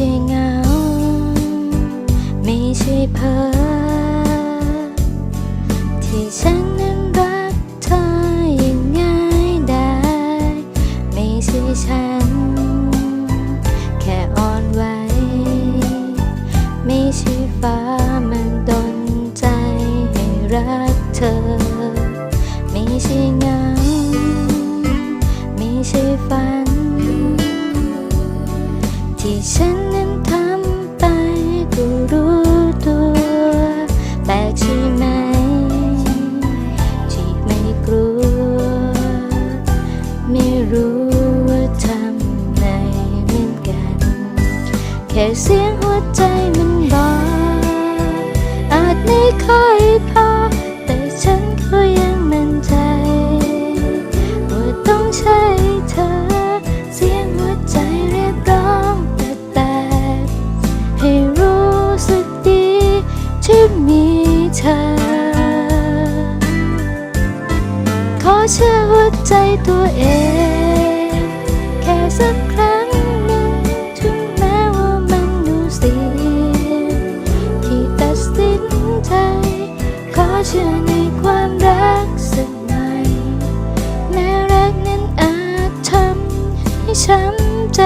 ช่เงา ไม่ใช่เพ้อที่ฉันนั้นรักเธออย่างง่ายได้ ไม่ใช่ฉัน แค่อ่อนไหว ไม่ใช่ฟ้ามันดนใจให้รักเธอ ไม่ใช่เงา ไม่ใช่ฝัน ที่ฉัน รู้ว่าทำไงเหมือนกัน แค่เสียงหัวใจมันบอกอาจไม่ค่อยพอ แต่ฉันก็ยังมั่นใจ ว่าต้องใช้เธอ เสียงหัวใจเรียกร้องแต่แตกให้รู้สึกดี ที่มีเธอ ขอเชื่อหัวใจตัวเอง เชื่อในความรักสักหน่อยแม้รักนั้นอาจทำให้ช้ำใจ